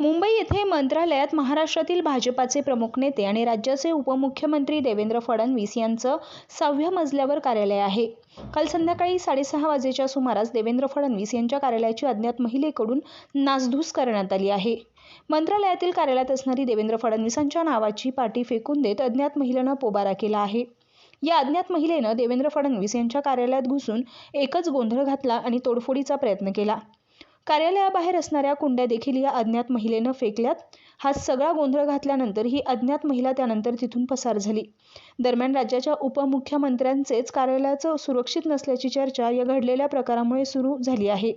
मुंबई येथे मंत्रालयात महाराष्ट्रातील भाजपाचे प्रमुख नेते आणि राज्याचे उपमुख्यमंत्री देवेंद्र फडणवीस यांचं सहाव्या मजल्यावर कार्यालय आहे. काल संध्याकाळी साडेसहा वाजेच्या सुमारास देवेंद्र फडणवीस यांच्या कार्यालयाची अज्ञात महिलेकडून नासधूस करण्यात आली आहे. मंत्रालयातील कार्यालयात असणारी देवेंद्र फडणवीसांच्या नावाची पाटी फेकून देत अज्ञात महिलेनं पोबारा केला आहे. या अज्ञात महिलेनं देवेंद्र फडणवीस यांच्या कार्यालयात घुसून एकच गोंधळ घातला आणि तोडफोडीचा प्रयत्न केला. कार्यालयाबाहेर असणाऱ्या कुंड्या देखील या अज्ञात महिलेनं फेकल्यात. हा सगळा गोंधळ घातल्यानंतर ही अज्ञात महिला त्यानंतर तिथून पसार झाली. दरम्यान राज्याच्या उपमुख्यमंत्र्यांचेच कार्यालयाचं सुरक्षित नसल्याची चर्चा या घडलेल्या प्रकारामुळे सुरू झाली आहे.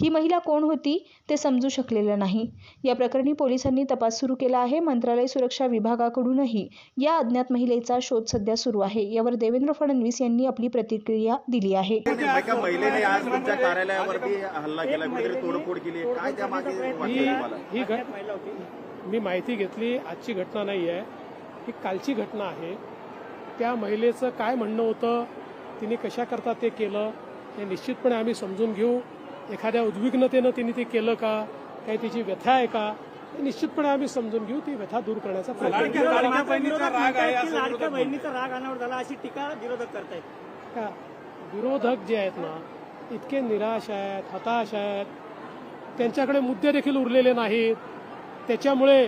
ही महिला कोण होती ते समजू शकलेलं नाही. या प्रकरणी पोलिसांनी तपास सुरू केला आहे. मंत्रालय सुरक्षा विभागाकडूनही या अज्ञात महिलेचा शोध सध्या सुरू आहे. यावर देवेंद्र फडणवीस यांनी आपली प्रतिक्रिया दिली आहे. एका महिलेने आज तुमच्या कार्यालयावरती हल्ला केला. कुठेतरी तोडफोड केली. काय त्या मागे वाटतं तुम्हाला? घट मी माहिती घेतली. आजची घटना नाही आहे. ही कालची घटना आहे. त्या महिलेचं काय म्हणणं होतं? तिने कशा करता ते केलं? हे निश्चितपणे आम्ही समजून घेऊ. एखाद्या उद्विग्नतेनं तिने ते केलं का? काही तिची व्यथा आहे का? हे निश्चितपणे आम्ही समजून घेऊ ती व्यथा दूर करण्याचा प्रयत्न बहिणीचा राग अनावर झाला अशी टीका विरोधक करतायत. का? विरोधक जे आहेत ना इतके निराश आहेत हताश आहेत. त्यांच्याकडे मुद्दे देखील उरलेले नाहीत. त्याच्यामुळे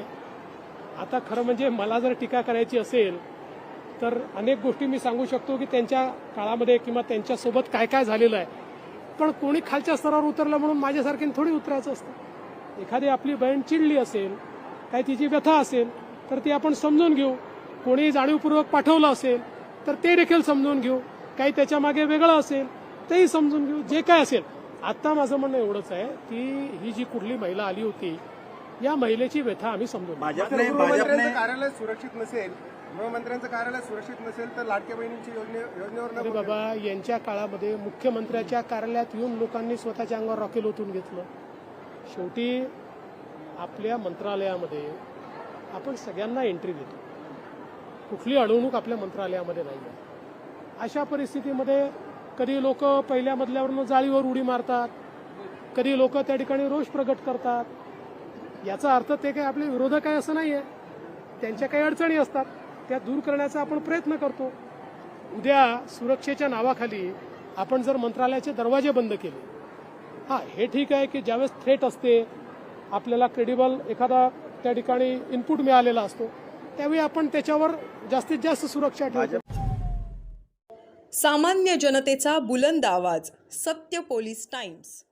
आता खरं म्हणजे मला जर टीका करायची असेल तर अनेक गोष्टी मी सांगू शकतो की त्यांच्या काळामध्ये किंवा त्यांच्यासोबत काय काय झालेलं आहे. पण कोणी खालच्या स्तरावर उतरलं म्हणून माझ्यासारखी थोडी उतरायचं असतं. एखादी आपली बहीण चिडली असेल काही तिची व्यथा असेल तर ती आपण समजून घेऊ. कोणी जाणीवपूर्वक पाठवलं असेल तर ते देखील समजून घेऊ. काही त्याच्यामागे वेगळं असेल तेही समजून घेऊ. जे काय असेल. आता माझं म्हणणं एवढंच आहे की ही जी कुठली महिला आली होती या महिलेची व्यथा आम्ही समजून घेऊ. भाजपने कार्यालय सुरक्षित नसेल गृहमंत्र्यांचं कार्यालय सुरक्षित नसेल तर लाडक्या बहिणींची योजने योजनेवर बाबा यांच्या काळामध्ये मुख्यमंत्र्याच्या कार्यालयात येऊन लोकांनी स्वतःच्या अंगावर रॉकेल ओतून घेतलं. शेवटी आपल्या मंत्रालयामध्ये आपण सगळ्यांना एंट्री देतो. कुठली अडवणूक आपल्या मंत्रालयामध्ये नाही आहे. अशा परिस्थितीमध्ये कधी लोक पहिल्या मजल्यावरनं जाळीवर उडी मारतात कधी लोक त्या ठिकाणी रोष प्रकट करतात याचा अर्थ ते काही आपले विरोधक आहे असं नाही आहे त्यांच्या काही अडचणी असतात. त्या दूर करण्याचा आपण प्रयत्न करतो. उद्या सुरक्षेच्या नावाखाली आपण जर मंत्रालयाचे दरवाजे बंद केले. हा हे ठीक आहे की ज्यावेळेस थ्रेट असते आपल्याला क्रेडिबल एखादा त्या ठिकाणी इनपुट मिळालेला असतो. त्यावेळी आपण त्याच्यावर जास्तीत जास्त सुरक्षा ठेवतो सामान्य जनतेचा बुलंद आवाज सत्य पोलीस टाइम्स.